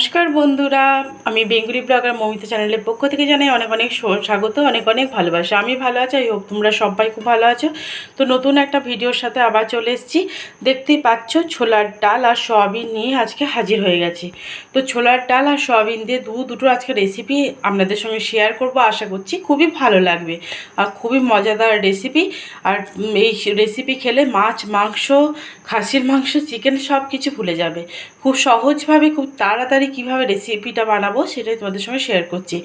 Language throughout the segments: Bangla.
নমস্কার বন্ধুরা, আমি বেঙ্গুলি ব্লগার মমিতা চ্যানেলের পক্ষ থেকে জানাই অনেক অনেক স্বাগত, অনেক অনেক ভালোবাসা। আমি ভালো আছি, আই হোপ তোমরা সবাই খুব ভালো আছো। তো নতুন একটা ভিডিওর সাথে আবার চলে এসেছি। দেখতেই পাচ্ছ, ছোলার ডাল আর সয়াবিন নিয়ে আজকে হাজির হয়ে গেছি। তো ছোলার ডাল আর সয়াবিন দিয়ে দু দুটো আজকে রেসিপি আপনাদের সঙ্গে শেয়ার করব, আশা করছি খুবই ভালো লাগবে। আর খুবই মজাদার রেসিপি আর এই রেসিপি খেলে মাছ, মাংস, খাসির মাংস চিকেন সব কিছু ভুলে যাবে। খুব সহজভাবে, খুব তাড়াতাড়ি কীভাবে রেসিপিটা বানাবো সেটাই তোমাদের সঙ্গে শেয়ার করছি।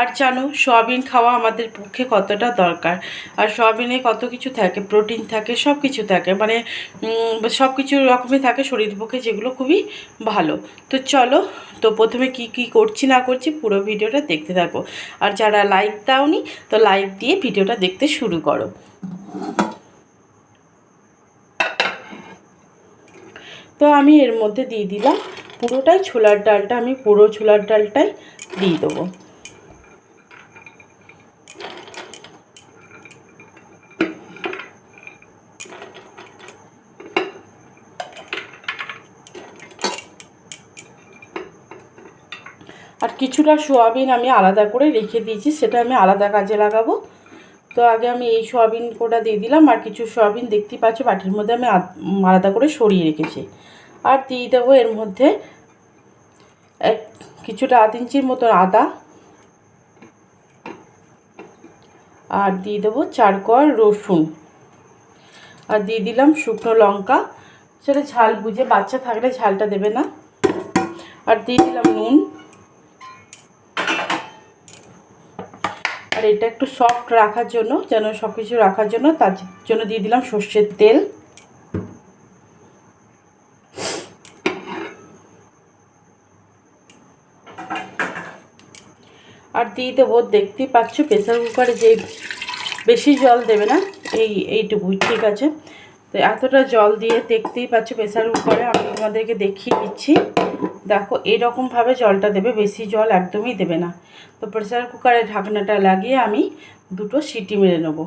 আর জানো, সয়াবিন খাওয়া আমাদের পক্ষে কতটা দরকার? আর সয়াবিনে কত কিছু থাকে? প্রোটিন থাকে সব কিছু থাকে। মানে সব কিছু রকমই থাকে শরীর পক্ষে, যেগুলো খুবই ভালো। তো চলো, তো প্রথমে কি কি করছি, না করছি, পুরো ভিডিওটা দেখতে থাকো। আর যারা লাইক দাওনি, তো লাইক দিয়ে ভিডিওটা দেখতে শুরু করো। তো আমি এর মধ্যে দিয়ে দিলাম পুরোটাই ছোলার ডালটা, আমি পুরো ছোলার ডালটাই দিয়ে দেবো। আর কিছুটা সোয়াবিন আমি আলাদা করে রেখে দিয়েছি, সেটা আমি আলাদা কাজে লাগাবো। তো আগে আমি এই সোয়াবিন কোটা দিয়ে দিলাম, আর কিছু সোয়াবিন দেখতেই পাচ্ছ, বাটির মধ্যে আমি আলাদা করে সরিয়ে রেখেছি। আর দিয়ে দেবো এর মধ্যে এক কিছুটা আধ ইঞ্চির মতো আদা। আর দিয়ে দেবো চার কোয়া রসুন। আর দিয়ে দিলাম শুকনো লঙ্কা। সেটা ঝাল বুঝে, বাচ্চা থাকলে ঝালটা দেবে না। আর দিয়ে দিলাম নুন। আর এটা একটু সফট রাখার জন্য, যেন সব কিছু রাখার জন্য, তার জন্য দিয়ে দিলাম সর্ষের তেল আর দিয়ে দেবো দেখতেই পাচ্ছ প্রেসার কুকারে যে বেশি জল দেবে না, এই এইটুকুই ঠিক আছে। তো এতটা জল দিয়ে দেখতেই পাচ্ছ প্রেসার কুকারে আমি তোমাদেরকে দেখিয়ে দিচ্ছি। দেখো এরকমভাবে জলটা দেবে, বেশি জল একদমই দেবে না। তো প্রেসার কুকারে ঢাকনাটা লাগিয়ে আমি দুটো সিটি মেরে নেব।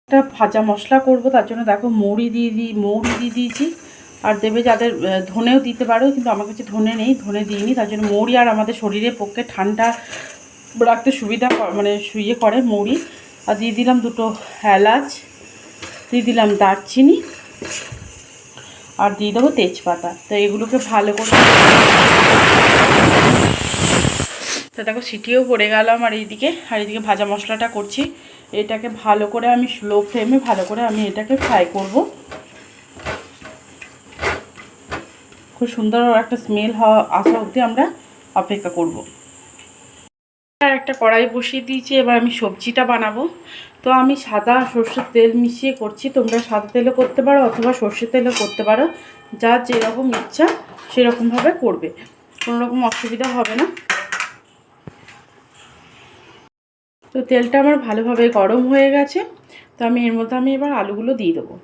একটা ভাজা মশলা করব, তার জন্য দেখো মৌরি দিয়ে দিই মৌরি দিয়ে দিয়েছি। আর দেবে যাদের ধনেও দিতে পারো, কিন্তু আমার কাছে ধনে নেই, ধনে দিইনি, তার জন্য মৌরি আর আমাদের শরীরের পক্ষে ঠান্ডা রাখতে সুবিধা মানে শুয়ে করে মৌরি। আর দিয়ে দিলাম দুটো এলাচ, দিয়ে দিলাম দারচিনি, আর দিয়ে দেবো তেজপাতা। তো এগুলোকে ভালো করে তো দেখো, সিটিও পড়ে গেল আমার এইদিকে, আর এইদিকে ভাজা মশলাটা করছি। এটাকে ভালো করে আমি স্লো ফ্লেমে ভালো করে আমি এটাকে ফ্রাই করব। খুব সুন্দর একটা স্মেল হওয়া আসা অবধি আমরা অপেক্ষা করব। একটা কড়াই বসিয়ে দিয়েছি, এবার আমি সবজিটা বানাবো। তো আমি সাদা সর্ষের তেল মিশিয়ে করছি। তোমরা সাদা তেলও করতে পারো অথবা সর্ষের তেলও করতে পারো। যার যেরকম ইচ্ছা সেরকমভাবে করবে। কোনো রকম অসুবিধা হবে না। তো তেলটা আমার ভালোভাবে গরম হয়ে গেছে। তো আমি এর মধ্যে আমি এবার আলুগুলো দিয়ে দেবো।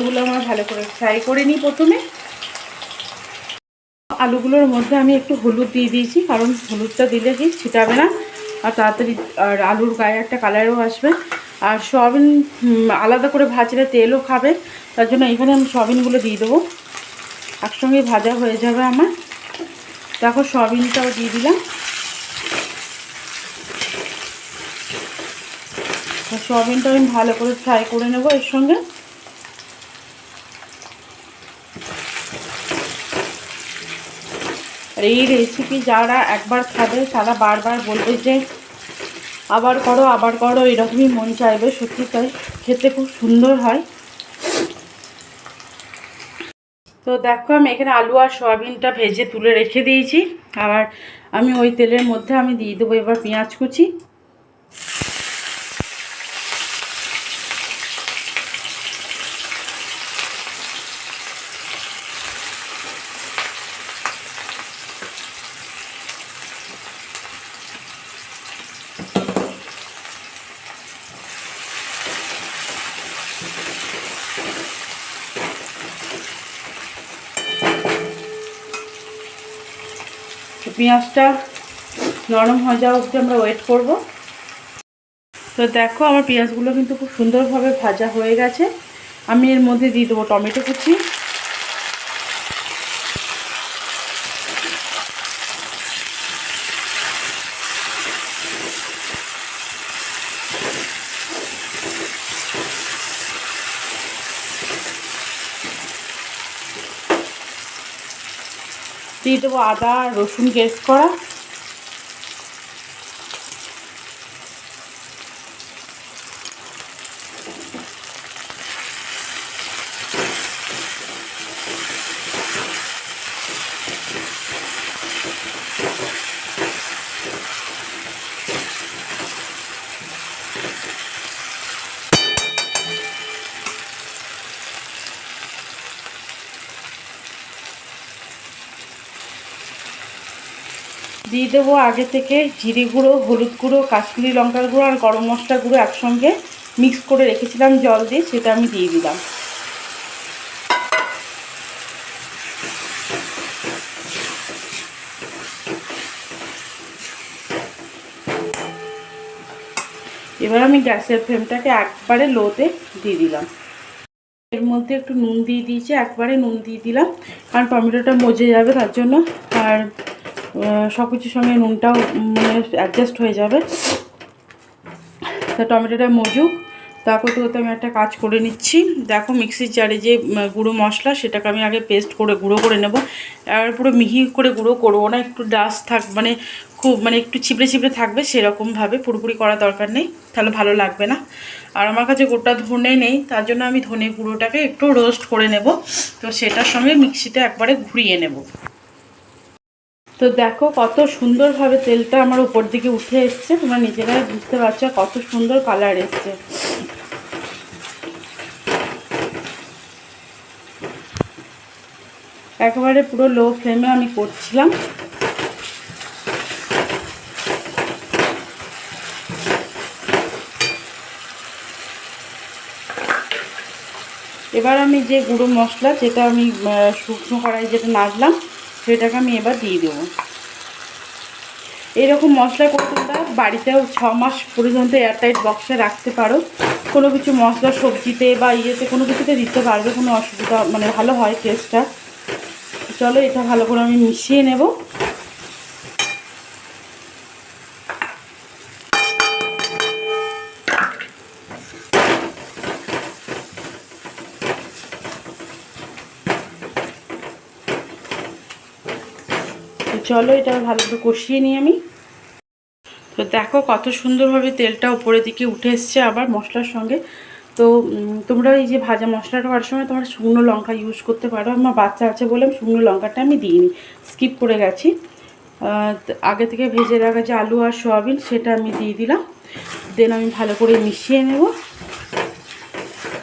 আলুগুলো আমার ভালো করে ফ্রাই করে নিই প্রথমে। আলুগুলোর মধ্যে আমি একটু হলুদ দিয়ে দিয়েছি, কারণ হলুদটা দিলে কি ছিটাবে না। আর তাড়াতাড়ি, আর আলুর গায়ে একটা কালারও আসবে। আর সয়াবিন আলাদা করে ভাজলে তেলও খাবে, তার জন্য এখানে আমি সয়াবিনগুলো দিয়ে দেবো। একসঙ্গে ভাজা হয়ে যাবে আমার। দেখো সয়াবিনটাও দিয়ে দিলাম। সয়াবিনটা আমি ভালো করে ফ্রাই করে নেব এর সঙ্গে। আর এই রেসিপি যারা একবার খাবে, তারা বারবার বলবে যে, আবার করো আবার করো, এরকমই মন চাইবে, সত্যি তাই। খেতে খুব সুন্দর হয়। তো দেখো, আমি এখানে আলু আর সয়াবিনটা ভেজে তুলে রেখে দিয়েছি। আবার আমি ওই তেলের মধ্যে আমি দিয়ে দেবো এবার পেঁয়াজ কুচি। পেঁয়াজটা নরম হয়ে যাওয়া অবধি আমরা ওয়েট করব। তো দেখো আমার পেঁয়াজগুলো কিন্তু খুব সুন্দরভাবে ভাজা হয়ে গেছে। আমি এর মধ্যে দিয়ে দেবো টমেটো কুচি। দিয়ে দেবো আদা রসুন গেস্ট করা। দেবো আগে থেকে জিরে গুঁড়ো, হলুদ গুঁড়ো, কাশ্মীরি লঙ্কার গুঁড়ো আর গরম মশলা গুঁড়ো একসঙ্গে মিক্স করে রেখেছিলাম জল দিয়ে, সেটা আমি দিয়ে দিলাম। এবার আমি গ্যাসের ফ্লেমটাকে একবারে লোতে দিয়ে দিলাম। এর মধ্যে একটু নুন দিয়ে দিয়েছি, একবারে নুন দিয়ে দিলাম, কারণ টমেটোটা মজে যাবে তার জন্য। আর সব কিছুর সঙ্গে নুনটাও মানে অ্যাডজাস্ট হয়ে যাবে। তা টমেটোটা মজুক। তা করতে করতে আমি একটা কাজ করে নিচ্ছি। দেখো মিক্সির জারে যে গুঁড়ো মশলা, সেটাকে আমি আগে পেস্ট করে, গুঁড়ো করে নেব। আর পুরো মিহি করে গুঁড়ো করব না, একটু ডাস্ট থাক মানে খুব মানে একটু চিপড়ে চিপড়ে থাকবে সেরকমভাবে, পুরোপুরি করা দরকার নেই, তাহলে ভালো লাগবে না। আর আমার কাছে গোটা ধনে নেই, তার জন্য আমি ধনে গুঁড়োটাকে একটু রোস্ট করে নেব। তো সেটার সঙ্গে মিক্সিতে একবারে ঘুরিয়ে নেব। তো দেখো কত সুন্দরভাবে তেলটা আমার উপর দিকে উঠে এসছে। তোমরা নিজেরাই বুঝতে পারছ কত সুন্দর কালার এসছে। একেবারে পুরো লো ফ্লেমে আমি করছিলাম। এবার আমি যে গুঁড়ো মশলা, যেটা আমি শুকনো কড়াই যেটা নাড়লাম সেটাকে আমি এবার দিয়ে দেবো। এরকম মশলা করতে তোমরা বাড়িতেও ছ মাস পর্যন্ত এয়ারটাইট বক্সে রাখতে পারো। কোনো কিছু মশলা সবজিতে বা ইয়েতে কোনো কিছুতে দিতে পারবে, কোনো অসুবিধা মানে ভালো হয় টেস্টটা চলো এটা ভালো করে আমি মিশিয়ে নেব। চলো, এটা ভালো করে কষিয়ে নিই আমি। তো দেখো কত সুন্দরভাবে তেলটা উপরের দিকে উঠে এসছে আবার মশলার সঙ্গে। তো তোমরা এই যে ভাজা মশলাটা করার সময় তোমরা শুকনো লঙ্কা ইউজ করতে পারো। আমার বাচ্চা আছে বলে আমি শুকনো লঙ্কাটা আমি দিইনি স্কিপ করে গেছি। আগে থেকে ভেজে রাখা যে আলু আর সোয়াবিন সেটা আমি দিয়ে দিলাম। দেন আমি ভালো করে মিশিয়ে নেব।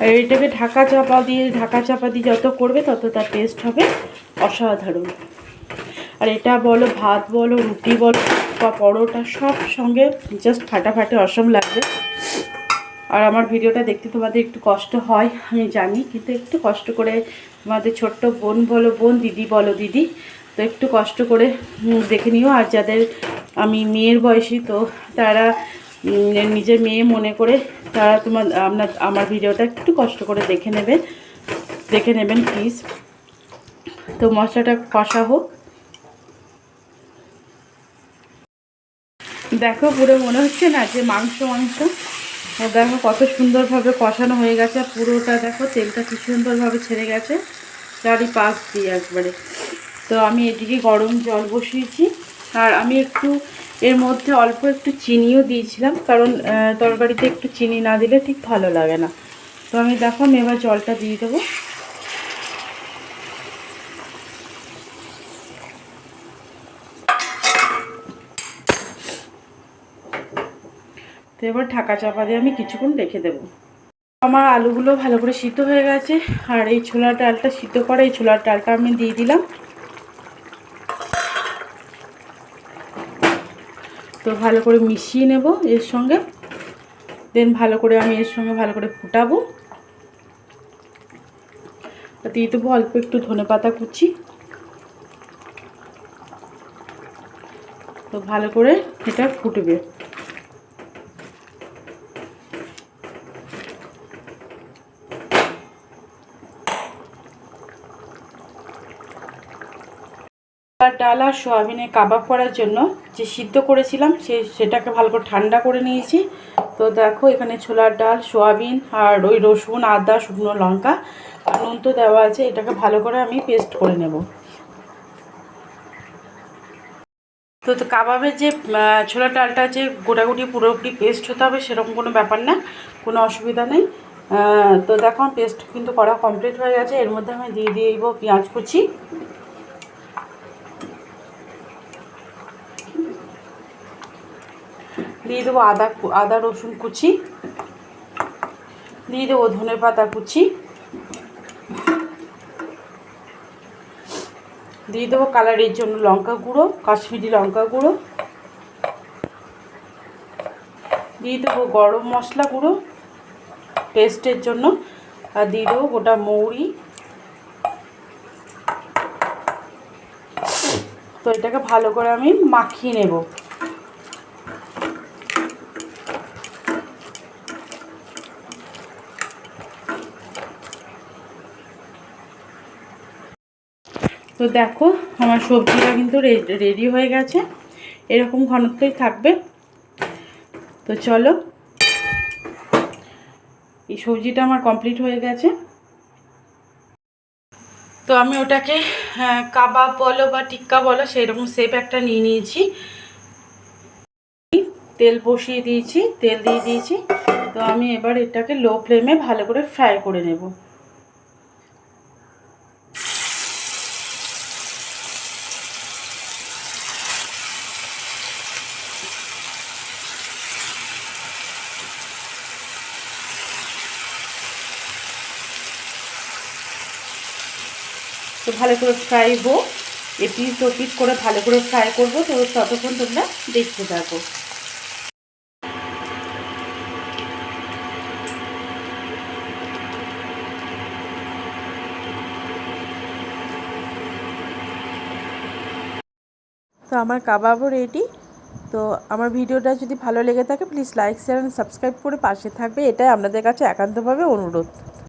আর এটাকে ঢাকা চাপা দিয়ে, ঢাকা চাপা দিয়ে যত করবে তত তার টেস্ট হবে অসাধারণ। আর এটা বলো, ভাত বলো, রুটি বলো, বা পরোটা, সব সঙ্গে জাস্ট ফাটাফাটি অসম লাগবে। আর আমার ভিডিওটা দেখতে তোমাদের একটু কষ্ট হয়, আমি জানি, কিন্তু একটু কষ্ট করে তোমাদের ছোট্ট বোন বলো, বোন দিদি বলো, দিদি, তো একটু কষ্ট করে দেখে নিও। আর যাদের আমি মেয়ের বয়সী, তো তারা নিজের মেয়ে মনে করে তারা তোমার আপনার আমার ভিডিওটা একটু কষ্ট করে দেখে নেবে, দেখে নেবেন প্লিজ তো মশলাটা কষা হোক। দেখো, পুরো মনে হচ্ছে না যে মাংস মাংস? ও দেখো, কত সুন্দরভাবে কষানো হয়ে গেছে, আর পুরোটা দেখো, তেলটা কি সুন্দরভাবে ছেড়ে গেছে চারি পাশ দিয়ে একবারে। তো আমি এদিকে গরম জল বসিয়েছি, আর আমি একটু এর মধ্যে অল্প একটু চিনিও দিয়েছিলাম, কারণ তরকারিতে একটু চিনি না দিলে ঠিক ভালো লাগে না। তো আমি দেখো, আমি এবার জলটা দিয়ে দেবো। তো এবার ঢাকা চাপা দিয়ে আমি কিছুক্ষণ রেখে দেবো। আমার আলুগুলো ভালো করে সিদ্ধ হয়ে গেছে, আর এই ছোলার ডালটা সিদ্ধ করা, এই ছোলার ডালটা আমি দিয়ে দিলাম। তো ভালো করে মিশিয়ে নেব এর সঙ্গে। দেন ভালো করে আমি এর সঙ্গে ভালো করে ফুটাবো। দিয়ে দেবো অল্প একটু ধনে পাতা কুচি। তো ভালো করে এটা ফুটবে। ডাল আর সোয়াবিনে কাবাব করার জন্য যে সিদ্ধ করেছিলাম, সে সেটাকে ভালো করে ঠান্ডা করে নিয়েছি। তো দেখো, এখানে ছোলার ডাল, সোয়াবিন আর ওই রসুন, আদা, শুকনো লঙ্কা আর নুন তো দেওয়া আছে। এটাকে ভালো করে আমি পেস্ট করে নেব। তো তো কাবাবের যে ছোলার ডালটা যে গোটাগুটি পুরোপুরি পেস্ট হতে হবে সেরকম কোনো ব্যাপার না, কোনো অসুবিধা নেই। তো দেখো, পেস্ট কিন্তু করা কমপ্লিট হয়ে গেছে। এর মধ্যে আমি দিয়ে দিয়ে দিব পেঁয়াজ কুচি। দিয়ে দেবো আদা আদা, রসুন কুচি। দিয়ে দেবো ধনে পাতা কুচি। দিয়ে দেবো কালারের জন্য লঙ্কা গুঁড়ো, কাশ্মীরি লঙ্কা গুঁড়ো। দিয়ে দেবো গরম মশলা গুঁড়ো টেস্টের জন্য। আর দিয়ে দেবো গোটা মৌরি। তো এটাকে ভালো করে আমি মাখিয়ে নেব। তো দেখো আমার সবজিটা কিন্তু রেডি হয়ে গেছে। এরকম ঘনত্বই থাকবে। তো চলো এই সবজিটা আমার কমপ্লিট হয়ে গেছে। তো আমি ওটাকে হ্যাঁ, কাবাব বলো বা টিক্কা বলো সেই রকম শেপ একটা নিয়ে নিয়েছি। তেল বসিয়ে দিয়েছি তেল দিয়ে দিয়েছি। তো আমি এবার এটাকে লো ফ্লেমে ভালো করে ফ্রাই করে নেব। ভালো করে ফ্রাই হোক। এপিস ওপিস করে ভালো করে ফ্রাই করব। তো ততক্ষণ তোমরা দেখতে থাকো। তো আমার কাবাবও রেডি তো আমার ভিডিওটা যদি ভালো লেগে থাকে please like share and subscribe করে পাশে থাকবে। এটাই আপনাদের কাছে একান্তভাবে অনুরোধ।